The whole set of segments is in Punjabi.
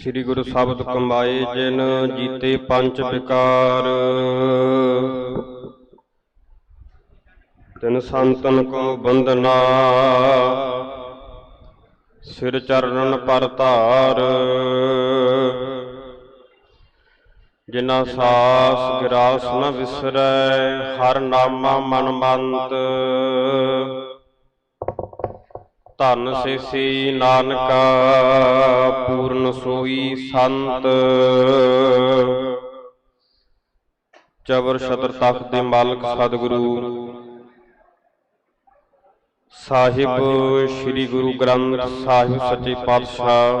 ਸ੍ਰੀ ਗੁਰੂ ਸ਼ਬਦ ਕਮਾਏ ਜਿਨ ਜੀਤੇ ਪੰਜ ਵਿਕਾਰ। ਤਿਨ ਸੰਤਨ ਕੋ ਬੰਦਨਾ ਸਿਰ ਚਰਨਨ ਪਰ ਧਾਰ। ਜਿਨਾ ਸਾਸ ਗਿਰਾਸ ਨ ਵਿਸਰੈ, ਹਰ ਨਾਮਾ ਮਨ ਮੰਤ। ਧੰਨ ਸੇਸੀ ਨਾਨਕਾ, ਪੂਰਨ ਸੋਈ ਸੰਤ। ਚਵਰ ਛਤਰ ਤਖਤ ਦੇ ਮਾਲਕ ਸਤਿਗੁਰੂ। ਸਾਹਿਬ ਸ੍ਰੀ ਗੁਰੂ ਗ੍ਰੰਥ ਸਾਹਿਬ ਸੱਚੇ ਪਾਤਸ਼ਾਹ।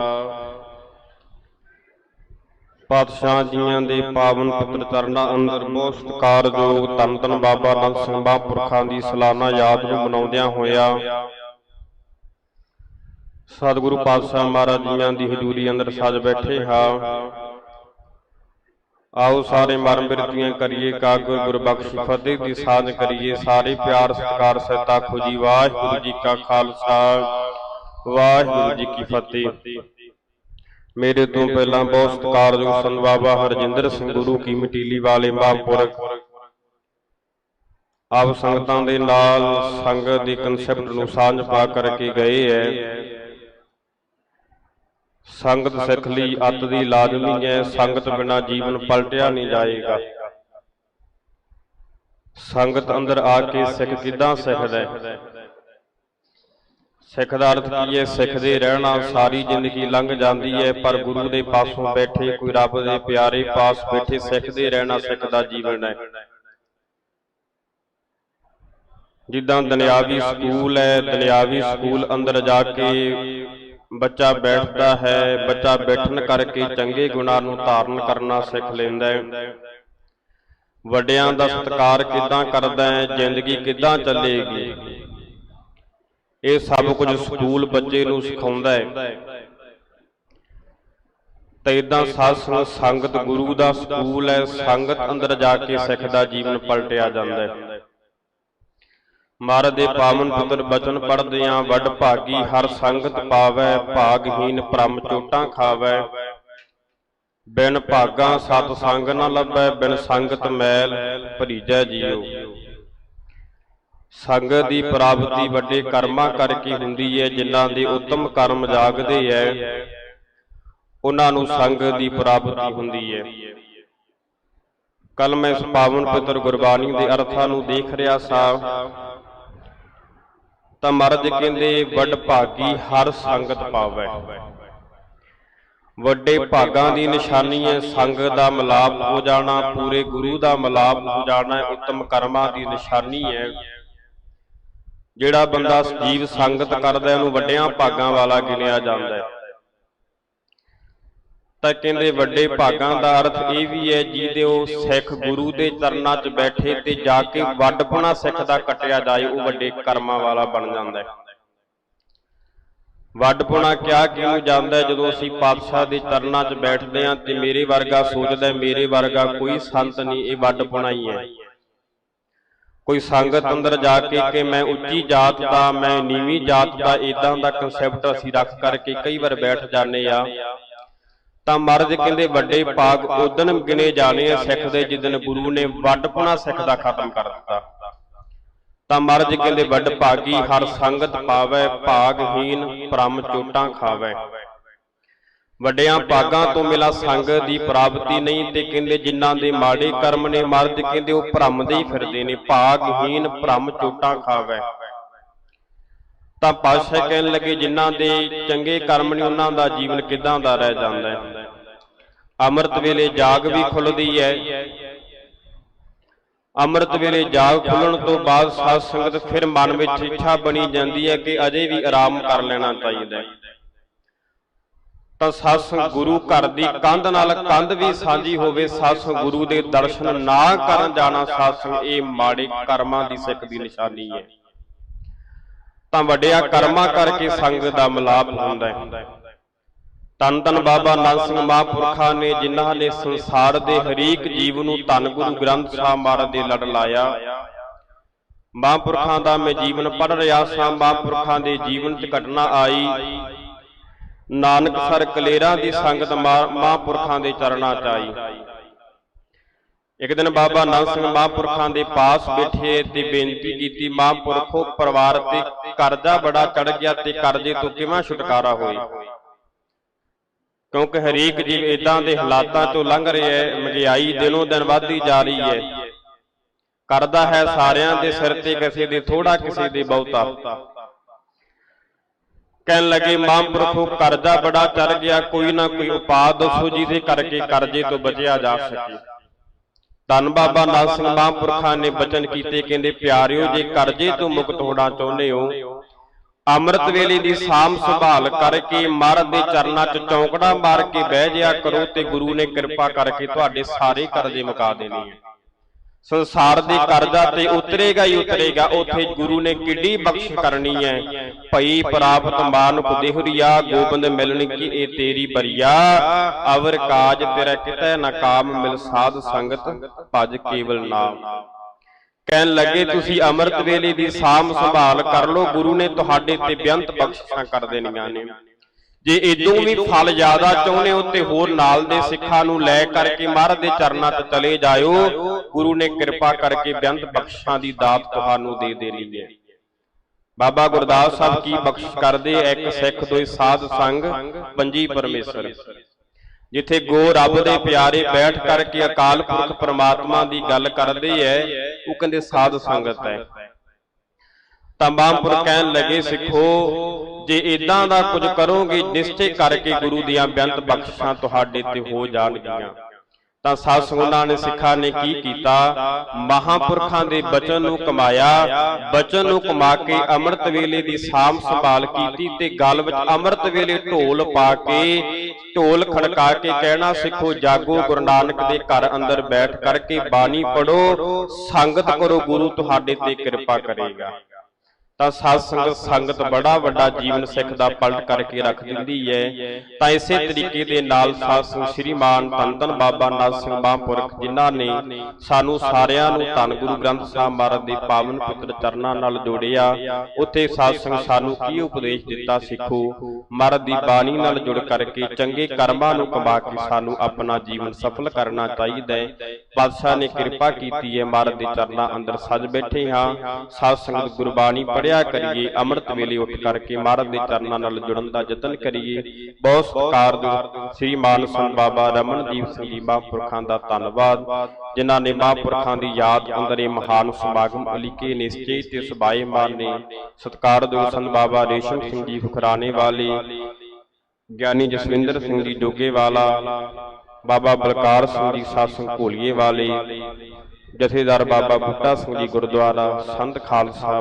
ਪਾਤਸ਼ਾਹ ਜੀਆਂ ਦੇ ਪਾਵਨ ਪਵਿੱਤਰ ਚਰਨਾਂ ਅੰਦਰ ਬਹੁਤ ਸਤਿਕਾਰਯੋਗ ਧੰਨ ਧੰਨ ਬਾਬਾ ਨੰਦ ਸਿੰਘ ਮਹਾਂਪੁਰਖਾਂ ਦੀ ਸਾਲਾਨਾ ਯਾਦ ਨੂੰ ਮਨਾਉਂਦਿਆਂ ਹੋਇਆ ਸਤਿਗੁਰੂ ਪਾਤਸ਼ਾਹ ਮਹਾਰਾਜ ਜੀਆਂ ਦੀ ਹਜ਼ੂਰੀ ਅੰਦਰ ਸੱਜ ਬੈਠੇ ਹਾਂ। ਆਓ ਸਾਰੇ ਮਰਮ ਬਿਰਤੀਆਂ ਕਰੀਏ ਕਾਗੁਰ ਗੁਰਬਖਸ਼ ਫਤਿਹ ਦੀ ਸਾਧ ਕਰੀਏ। ਸਾਰੇ ਪਿਆਰ ਸਤਿਕਾਰ ਸਹਿਤਾ ਖੁਜੀ ਵਾਹਿਗੁਰੂ ਜੀ ਕਾ ਖਾਲਸਾ। ਵਾਹਿਗੁਰੂ ਜੀ ਕੀ ਫਤਿਹ। ਮੇਰੇ ਤੋਂ ਪਹਿਲਾਂ ਬਹੁਤ ਸਤਿਕਾਰਯੋਗ ਸੰਤ ਬਾਬਾ ਹਰਜਿੰਦਰ ਸਿੰਘ ਗੁਰੂ ਕੀ ਮਟੀਲੀ ਵਾਲੇ ਮਹਾਂਪੁਰਖ। ਆਪ ਸੰਗਤਾਂ ਦੇ ਨਾਲ ਸੰਗਤ ਦੀ ਕਨਸੈਪਟ ਨੂੰ ਸਾਂਝ ਪਾ ਕਰਕੇ ਗਏ ਐ ਸੰਗਤ ਸਿੱਖ ਲਈ ਅੱਤ ਦੀ ਲਾਜ਼ਮੀ ਹੈ ਸੰਗਤ ਬਿਨਾ ਜੀਵਨ ਪਲਟਿਆ ਨਹੀਂ ਜਾਏਗਾ। ਸੰਗਤ ਅੰਦਰ ਆ ਕੇ ਸਿੱਖ ਕਿੱਦਾਂ ਸਿੱਖਦਾ ਸਿੱਖ ਦਾ ਅਰਥ ਕੀ ਹੈ? ਸਿੱਖਦੇ ਰਹਿਣਾ ਸਾਰੀ ਜ਼ਿੰਦਗੀ ਲੰਘ ਜਾਂਦੀ ਹੈ ਪਰ ਗੁਰੂ ਦੇ ਪਾਸੋਂ ਬੈਠੇ ਕੋਈ ਰੱਬ ਦੇ ਪਿਆਰੇ ਪਾਸ ਬੈਠੇ ਸਿੱਖਦੇ ਰਹਿਣਾ ਸਿੱਖ ਦਾ ਜੀਵਨ ਹੈ। ਜਿੱਦਾਂ ਦੁਨਿਆਵੀ ਸਕੂਲ ਹੈ ਦੁਨਿਆਵੀ ਸਕੂਲ ਅੰਦਰ ਜਾ ਕੇ ਬੱਚਾ ਬੈਠਦਾ ਹੈ ਬੱਚਾ ਬੈਠਣ ਕਰਕੇ ਚੰਗੇ ਗੁਣਾਂ ਨੂੰ ਧਾਰਨ ਕਰਨਾ ਸਿੱਖ ਲੈਂਦਾ ਹੈ। ਵੱਡਿਆਂ ਦਾ ਸਤਿਕਾਰ ਕਿੱਦਾਂ ਕਰਦਾ ਹੈ ਜ਼ਿੰਦਗੀ ਕਿੱਦਾਂ ਚੱਲੇਗੀ? ਇਹ ਸਭ ਕੁਝ ਸਕੂਲ ਬੱਚੇ ਨੂੰ ਸਿਖਾਉਂਦਾ ਹੈ। ਤੇ ਇਦਾਂ ਸਾਧ ਸੰਗਤ ਸੰਗਤ ਗੁਰੂ ਦਾ ਸਕੂਲ ਹੈ ਸੰਗਤ ਅੰਦਰ ਜਾ ਕੇ ਸਿੱਖ ਦਾ ਜੀਵਨ ਪਲਟਿਆ ਜਾਂਦਾ ਹੈ। ਮਹਾਰਾਜ ਦੇ ਪਾਵਨ ਪੁੱਤਰ ਬਚਨ ਪੜਦਿਆਂ ਵੱਡ ਭਾਗੀ ਹਰ ਸੰਗਤ ਪਾਵੈ ਭਾਗਹੀਨ ਪ੍ਰਮ ਚੋਟਾਂ ਖਾਵੈ। ਬਿਨ ਭਾਗਾ ਸਤ ਸੰਗ ਨ ਲੱਭੈ ਬਿਨ ਸੰਗਤ ਮੈਲ ਭਰੀਜੈ ਜੀਉ ਸੰਗਤ ਦੀ ਪ੍ਰਾਪਤੀ ਵੱਡੇ ਕਰਮਾਂ ਕਰਕੇ ਹੁੰਦੀ ਹੈ ਜਿਨ੍ਹਾਂ ਦੇ ਉੱਤਮ ਕਰਮ ਜਾਗਦੇ ਐ ਉਹਨਾਂ ਨੂੰ ਸੰਗਤ ਦੀ ਪ੍ਰਾਪਤੀ ਹੁੰਦੀ ਹੈ ਕੱਲ ਮੈਂ ਇਸ ਪਾਵਨ ਪਿੱਤਰ ਗੁਰਬਾਣੀ ਦੇ ਅਰਥਾਂ ਨੂੰ ਦੇਖ ਰਿਹਾ ਸਾਂ। ਤਾਂ ਮਹਾਰਾਜ ਕਹਿੰਦੇ, ਵੱਡ ਭਾਗੀ ਹਰ ਸੰਗਤ ਪਾਵੈ। ਵੱਡੇ ਭਾਗਾਂ ਦੀ ਨਿਸ਼ਾਨੀ ਹੈ, ਸੰਗਤ ਦਾ ਮਲਾਪ ਹੋ ਜਾਣਾ, ਪੂਰੇ ਗੁਰੂ ਦਾ ਮਲਾਪ ਹੋ ਜਾਣਾ, ਉੱਤਮ ਕਰਮਾਂ ਦੀ ਨਿਸ਼ਾਨੀ ਹੈ। ਜਿਹੜਾ ਬੰਦਾ ਜੀਵ ਸੰਗਤ ਕਰਦਾ ਉਹਨੂੰ ਵੱਡਿਆਂ ਭਾਗਾਂ ਵਾਲਾ ਗਿਣਿਆ ਜਾਂਦਾ ਹੈ। ਤਾਂ ਕਹਿੰਦੇ ਵੱਡੇ ਭਾਗਾਂ ਦਾ ਅਰਥ ਇਹ ਵੀ ਹੈ ਜਿਹਦੇ ਉਹ ਸਿੱਖ ਗੁਰੂ ਦੇ ਚਰਨਾਂ 'ਚ ਬੈਠੇ ਤੇ ਜਾ ਕੇ ਵੱਡਪਣਾ ਸਿੱਖ ਦਾ ਕਟਿਆ ਜਾਏ ਉਹ ਵੱਡੇ ਕਰਮਾਂ ਵਾਲਾ ਬਣ ਜਾਂਦਾ ਹੈ। ਵੱਡਪਣਾ ਕਿਹਾ ਕਿਉਂ ਜਾਂਦਾ ਜਦੋਂ ਅਸੀਂ ਪਾਤਸ਼ਾਹ ਦੇ ਚਰਨਾਂ 'ਚ ਬੈਠਦੇ ਹਾਂ ਤੇ ਮੇਰੇ ਵਰਗਾ ਸੋਚਦਾ ਮੇਰੇ ਵਰਗਾ ਕੋਈ ਸੰਤ ਨਹੀਂ ਇਹ ਵੱਡਪਣਾ ਹੀ ਹੈ। ਕੋਈ ਸੰਗਤ ਅੰਦਰ ਜਾ ਕੇ ਕਿ ਮੈਂ ਉੱਚੀ ਜਾਤ ਦਾ ਮੈਂ ਨੀਵੀਂ ਜਾਤ ਦਾ ਇਦਾਂ ਦਾ ਕਨਸੈਪਟ ਅਸੀਂ ਰੱਖ ਕਰਕੇ ਕਈ ਵਾਰ ਬੈਠ ਜਾਂਦੇ ਆ ਤਾਂ ਮਹਾਰਾਜ ਕਹਿੰਦੇ ਵੱਡੇ ਭਾਗ ਉਦਨ ਗਿਣੇ ਜਾਣੇ ਆ ਸਿੱਖ ਦੇ ਜਿੱਦਨ ਗੁਰੂ ਨੇ ਵੱਡਪਣਾ ਸਿੱਖ ਦਾ ਖਤਮ ਕਰ ਦਿੱਤਾ। ਤਾਂ ਮਹਾਰਾਜ ਕਹਿੰਦੇ ਵੱਡ ਭਾਗੀ ਹਰ ਸੰਗਤ ਪਾਵੈ ਭਾਗਹੀਨ ਪ੍ਰਮ ਚੋਟਾਂ ਖਾਵੈ। ਵੱਡਿਆਂ ਭਾਗਾਂ ਤੋਂ ਮਿਲਾ ਸੰਗਤ ਦੀ ਪ੍ਰਾਪਤੀ ਨਹੀਂ ਤੇ ਕਹਿੰਦੇ ਜਿਨ੍ਹਾਂ ਦੇ ਮਾੜੇ ਕਰਮ ਨੇ ਮਹਾਰਾਜ ਕਹਿੰਦੇ ਉਹ ਭ੍ਰਮ ਦੇ ਹੀ ਫਿਰਦੇ ਨੇ। ਭਾਗਹੀਨ ਭ੍ਰਮ ਚੋਟਾਂ ਖਾਵੈ। ਤਾਂ ਪਾਤਸ਼ਾਹ ਕਹਿਣ ਲੱਗੇ, ਜਿਨ੍ਹਾਂ ਦੇ ਚੰਗੇ ਕਰਮ ਨੇ ਉਹਨਾਂ ਦਾ ਜੀਵਨ ਕਿਦਾਂ ਦਾ ਰਹਿ ਜਾਂਦਾ ਹੈ? ਅੰਮ੍ਰਿਤ ਵੇਲੇ ਜਾਗ ਵੀ ਖੁੱਲਦੀ ਹੈ। ਅੰਮ੍ਰਿਤ ਵੇਲੇ ਜਾਗ ਖੁੱਲਣ ਤੋਂ ਬਾਅਦ ਸਾਧ ਸੰਗਤ ਫਿਰ ਮਨ ਵਿੱਚ ਇੱਛਾ ਬਣੀ ਜਾਂਦੀ ਹੈ ਕਿ ਅਜੇ ਵੀ ਆਰਾਮ ਕਰ ਲੈਣਾ ਚਾਹੀਦਾ ਹੈ। ਤਾਂ ਸਾਧ ਗੁਰੂ ਘਰ ਦੀ ਕੰਧ ਨਾਲ ਕੰਧ ਵੀ ਸਾਂਝੀ ਹੋਵੇ, ਸਾਧ ਗੁਰੂ ਦੇ ਦਰਸ਼ਨ ਨਾ ਕਰਨ ਜਾਣਾ, ਸਾਧ ਇਹ ਮਾੜੇ ਕਰਮਾਂ ਦੀ ਸਿੱਖ ਦੀ ਨਿਸ਼ਾਨੀ ਹੈ। ਤਾਂ ਵੱਡਿਆ ਕਰਮਾਂ ਕਰਕੇ ਸੰਗ ਦਾ ਮਿਲਾਪ ਹੁੰਦਾ ਹੈ। ਤਨ ਤਨ ਬਾਬਾ ਨਾਨਕ ਸਿੰਘ ਮਹਾਂਪੁਰਖਾਂ ਨੇ ਜਿਨ੍ਹਾਂ ਨੇ ਸੰਸਾਰ ਦੇ ਹਰੀਕ ਜੀਵ ਨੂੰ ਧੰਨ ਗੁਰੂ ਗ੍ਰੰਥ ਸਾਹਿਬ ਮਹਾਰਾਜ ਦੇ ਲੜ ਲਾਇਆ। ਮਹਾਂਪੁਰਖਾਂ ਦਾ ਮੈਂ ਜੀਵਨ ਪੜ ਰਿਹਾ ਸਾਂ। ਮਹਾਂਪੁਰਖਾਂ ਦੇ ਜੀਵਨ 'ਚ ਘਟਨਾ ਆਈ। ਨਾਨਕ ਸਰ ਕਲੇਰਾਂ ਦੀ ਸੰਗਤ ਮਹਾਂਪੁਰਖਾਂ ਦੇ ਚਰਨਾਂ ਚ ਆਈ। ਇੱਕ ਦਿਨ ਬਾਬਾ ਨਾਨਕ ਸਿੰਘ ਮਹਾਂਪੁਰਖਾਂ ਦੇ ਪਾਸ ਬੈਠੇ ਤੇ ਬੇਨਤੀ ਕੀਤੀ ਮਹਾਂਪੁਰਖੋ ਪਰਿਵਾਰ ਤੇ ਕਰਜ਼ਾ ਬੜਾ ਚੜ ਗਿਆ ਤੇ ਕਰਜ਼ੇ ਤੋਂ ਕਿਵੇਂ ਛੁਟਕਾਰਾ ਹੋਏ? ਕਿਉਂਕਿ ਹਰੇਕ ਜੀਵ ਇਦਾਂ ਦੇ ਹਾਲਾਤਾਂ ਚੋਂ ਲੰਘ ਰਿਹਾ ਹੈ ਮਹਿੰਗਾਈ ਦਿਨੋਂ ਦਿਨ ਵੱਧਦੀ ਜਾ ਰਹੀ ਹੈ। ਕਰਦਾ ਹੈ ਸਾਰਿਆਂ ਦੇ ਸਿਰ ਤੇ ਕਿਸੇ ਦੇ ਥੋੜਾ ਕਿਸੇ ਦੇ ਬਹੁਤਾ। ਕਹਿਣ ਲੱਗੇ ਮਹਾਂਪੁਰਖੋ ਕਰਜ਼ਾ ਬੜਾ ਚੜ ਗਿਆ ਕੋਈ ਨਾ ਕੋਈ ਉਪਾਅ ਦੱਸੋ ਜਿਹਦੇ ਕਰਕੇ ਕਰਜ਼ੇ ਤੋਂ ਬਚਿਆ ਜਾ ਸਕੇ। ਧੰਨ ਬਾਬਾ ਨਾਨਕ ਸਿੰਘ ਮਹਾਂਪੁਰਖਾਂ ਨੇ ਬਚਨ ਕੀਤੇ, ਕਹਿੰਦੇ, ਪਿਆਰਿਓ, ਜੇ ਕਰਜ਼ੇ ਤੋਂ ਮੁਕਤ ਹੋਣਾ ਚਾਹੁੰਦੇ ਹੋ, ਅੰਮ੍ਰਿਤ ਵੇਲੇ ਦੀ ਸਾਮ ਸੰਭਾਲ ਕਰਕੇ ਮਹਾਰਾਜ ਦੇ ਚਰਨਾਂ 'ਚ ਚੌਂਕੜਾ ਮਾਰ ਕੇ ਬਹਿ ਜਿਆ ਕਰੋ ਤੇ ਗੁਰੂ ਨੇ ਕਿਰਪਾ ਕਰਕੇ ਤੁਹਾਡੇ ਸਾਰੇ ਕਰਜ਼ੇ ਮੁਕਾ ਦੇਣੇ ਆ। ਸੰਸਾਰ ਦੇ ਕਰਜ਼ਾ ਤੇ ਉਤਰੇਗਾ ਹੀ ਉਤਰੇਗਾ ਉਥੇ ਗੁਰੂ ਨੇ ਕਿੱਡੀ ਬਖਸ਼ ਕਰਨੀ ਹੈ। ਭਈ ਪ੍ਰਾਪਤ ਮਾਨੁਖ ਦੇਹਰੀਆ ਗੋਬਿੰਦ ਮਿਲਣ ਕੀ ਇਹ ਤੇਰੀ ਬਰੀਆ ਅਵਰ ਕਾਜ ਤੇਰਾ ਕਿਤੈ ਨਾ ਕਾਮ ਮਿਲ ਸਾਧ ਸੰਗਤ ਭਜ ਕੇਵਲ ਨਾਮ। ਕਹਿਣ ਲੱਗੇ ਤੁਸੀਂ ਅੰਮ੍ਰਿਤ ਵੇਲੇ ਦੀ ਸਾਮ ਸੰਭਾਲ ਕਰ ਲਓ। ਗੁਰੂ ਨੇ ਤੁਹਾਡੇ ਤੇ ਬੇਅੰਤ ਬਖਸ਼ਿਸ਼ਾਂ ਕਰ ਦੇਣੀਆਂ ਨੇ। ਜੇ ਇਦੋਂ ਵੀ ਫਲ ਜ਼ਿਆਦਾ ਚਾਹੁੰਦੇ ਹੋ ਤੇ ਹੋਰ ਨਾਲ ਦੇ ਸਿੱਖਾਂ ਨੂੰ ਲੈ ਕਰਕੇ ਮਹਾਰਾਜ ਦੇ ਚਰਨਾਂ 'ਚ ਚਲੇ ਜਾਇਓ। ਗੁਰੂ ਨੇ ਕਿਰਪਾ ਕਰਕੇ ਬੇਅੰਤ ਬਖਸ਼ਾਂ ਦੀ ਦਾਤ ਤੁਹਾਨੂੰ ਦੇ ਦੇਣੀ ਹੈ। ਬਾਬਾ ਗੁਰਦਾਸ ਸਾਹਿਬ ਕੀ ਬਖਸ਼ ਕਰਦੇ ਇੱਕ ਸਿੱਖ ਦੋਈ ਸਾਧ ਸੰਗ ਪੰਜੀ ਪਰਮੇਸ਼ਰ। ਜਿੱਥੇ ਗੋ ਰੱਬ ਦੇ ਪਿਆਰੇ ਬੈਠ ਕਰਕੇ ਅਕਾਲ ਪੁਰਖ ਪ੍ਰਮਾਤਮਾ ਦੀ ਗੱਲ ਕਰਦੇ ਐ ਉਹ ਕਹਿੰਦੇ ਸਾਧ ਸੰਗਤ ਹੈ ਤਮਾਮਪੁਰ ਕਹਿਣ ਲੱਗੇ ਸਿੱਖੋ ਜੇ ਇਦਾਂ ਦਾ ਕੁਝ ਕਰੋਗੇ, ਨਿਸ਼ਚੈ ਕਰਕੇ ਗੁਰੂ ਦੀਆਂ ਬੇਅੰਤ ਬਖਸ਼ਾਂ ਤੁਹਾਡੇ ਤੇ ਹੋ ਜਾਣਗੀਆਂ। ਤਾਂ ਸਾਧ ਸੰਗਤਾਂ ਨੇ ਸਿੱਖਾਂ ਨੇ ਕੀ ਕੀਤਾ? ਮਹਾਪੁਰਖਾਂ ਦੇ ਬਚਨ ਨੂੰ ਕਮਾਇਆ, ਬਚਨ ਨੂੰ ਕਮਾ ਕੇ ਅੰਮ੍ਰਿਤ ਵੇਲੇ ਦੀ ਸਾਮ ਸੰਭਾਲ ਕੀਤੀ ਤੇ ਗੱਲ ਵਿੱਚ ਅੰਮ੍ਰਿਤ ਵੇਲੇ ਢੋਲ ਪਾ ਕੇ, ਢੋਲ ਖੜਕਾ ਕੇ ਕਹਿਣਾ ਸਿੱਖੋ, ਜਾਗੋ ਗੁਰੂ ਨਾਨਕ ਦੇ ਘਰ ਅੰਦਰ ਬੈਠ ਕਰਕੇ ਬਾਣੀ ਪੜੋ ਸੰਗਤ ਕਰੋ, ਗੁਰੂ ਤੁਹਾਡੇ ਤੇ ਕਿਰਪਾ ਕਰੇਗਾ। ਤਾਂ ਸਾਧ ਸੰਗਤ ਸੰਗਤ ਬੜਾ ਵੱਡਾ ਜੀਵਨ ਸਿੱਖ ਦਾ ਪਲਟ ਕਰਕੇ ਰੱਖ ਦਿੰਦੀ ਹੈ ਤਾਂ ਇਸੇ ਤਰੀਕੇ ਦੇ ਨਾਲ ਸਾਧ ਸੰਗਤ ਸ੍ਰੀਮਾਨ ਧੰਨ ਬਾਬਾ ਨਾਥ ਸਿੰਘ ਮਹਾਂਪੁਰਖ ਜਿਨ੍ਹਾਂ ਨੇ ਸਾਨੂੰ ਸਾਰਿਆਂ ਨੂੰ ਧੰਨ ਗੁਰੂ ਗ੍ਰੰਥ ਸਾਹਿਬ ਮਹਾਰਾਜ ਦੇ ਪਾਵਨ ਪੁੱਤਰ ਚਰਨਾਂ ਨਾਲ ਜੋੜਿਆ। ਉੱਥੇ ਸਾਧ ਸੰਗਤ ਸਾਨੂੰ ਕੀ ਉਪਦੇਸ਼ ਦਿੱਤਾ ਸਿੱਖੋ? ਮਹਾਰਾਜ ਦੀ ਬਾਣੀ ਨਾਲ ਜੁੜ ਕਰਕੇ ਚੰਗੇ ਕਰਮਾਂ ਨੂੰ ਕਮਾ ਕੇ ਸਾਨੂੰ ਆਪਣਾ ਜੀਵਨ ਸਫਲ ਕਰਨਾ ਚਾਹੀਦਾ ਹੈ ਪਾਤਸ਼ਾਹ ਨੇ ਕਿਰਪਾ ਕੀਤੀ ਹੈ ਮਹਾਰਾਜ ਦੇ ਚਰਨਾਂ ਅੰਦਰ ਸੱਜ ਬੈਠੇ ਹਾਂ। ਸਾਧ ਸੰਗਤ ਗੁਰਬਾਣੀ ਪੜਿਆ ਕਰੀਏ, ਅੰਮ੍ਰਿਤ ਵੇਲੇ ਉੱਠ ਕਰਕੇ ਮਹਾਰਾਜ ਦੇ ਚਰਨਾਂ ਨਾਲ ਜੁੜਨ ਦਾ ਯਤਨ ਕਰੀਏ। ਬਹੁਤ ਸਤਿਕਾਰ ਸ੍ਰੀ ਮਾਨ ਬਾਬਾ ਰਮਨਦੀਪ ਸਿੰਘ ਜੀ ਮਹਾਂਪੁਰਖਾਂ ਦਾ ਧੰਨਵਾਦ। ਜਿਨ੍ਹਾਂ ਨੇ ਮਹਾਂਪੁਰਖਾਂ ਦੀ ਯਾਦ ਅੰਦਰ ਇਹ ਮਹਾਨ ਸਮਾਗਮ ਅਲੀਕੇ ਨਿਸ਼ਚੇ ਤੇ ਸੁਭਾਏਮਾਨ ਨੇ ਸਤਿਕਾਰਯੋਗ ਸੰਤ ਬਾਬਾ ਰੇਸ਼ਮ ਸਿੰਘ ਜੀ ਫੁਕਰਾਣੇ ਵਾਲੇ, ਗਿਆਨੀ ਜਸਵਿੰਦਰ ਸਿੰਘ ਜੀ ਡੋਗੇ ਵਾਲਾ, ਬਾਬਾ ਬਲਕਾਰ ਸਿੰਘ ਜੀ ਸਾਸੰਗ ਘੋਲੀਏ ਵਾਲੇ, ਜਥੇਦਾਰ ਬਾਬਾ ਬੁੱਟਾ ਸਿੰਘ ਜੀ ਗੁਰਦੁਆਰਾ, ਸੰਤ ਖਾਲਸਾ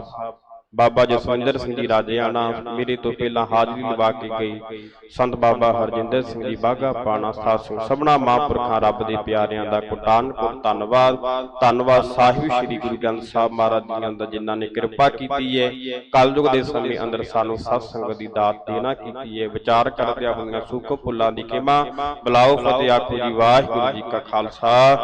ਬਾਬਾ ਜਸਵਿੰਦਰ ਸਿੰਘ ਜੀ ਰਾਜੇਆਣਾ ਮੇਰੇ ਤੋਂ ਪਹਿਲਾਂ ਹਾਜ਼ਰੀ ਲਵਾ ਕੇ ਗਏ। ਸੰਤ ਬਾਬਾ ਹਰਜਿੰਦਰ ਸਿੰਘ ਜੀ ਬਾਗਾ ਪਾਣਾ ਸਾਸੰਗ ਸਭਨਾ ਮਹਾਂਪੁਰਖਾਂ ਰੱਬ ਦੇ ਪਿਆਰਿਆਂ ਦਾ ਕੋਟਾਨ ਧੰਨਵਾਦ। ਧੰਨਵਾਦ ਸਾਹਿਬ ਸ੍ਰੀ ਗੁਰੂ ਗ੍ਰੰਥ ਸਾਹਿਬ ਮਹਾਰਾਜ ਜੀ ਦਾ ਜਿਨ੍ਹਾਂ ਨੇ ਕਿਰਪਾ ਕੀਤੀ ਹੈ ਕਲਯੁਗ ਦੇ ਸਮੇਂ ਅੰਦਰ ਸਾਨੂੰ ਸਤ ਸੰਗਤ ਦੀ ਦਾਤ ਦੇਣਾ ਕੀਤੀ ਹੈ ਵਿਚਾਰ ਕਰਦਿਆਂ ਹੋਈਆਂ ਸੁਖ ਫੁੱਲਾਂ ਦੀ ਖਿਮਾ। ਬਲਾਓ ਫਤਿਹ ਆਖੋ ਜੀ, ਵਾਹਿਗੁਰੂ ਜੀ ਕਾ ਖਾਲਸਾ।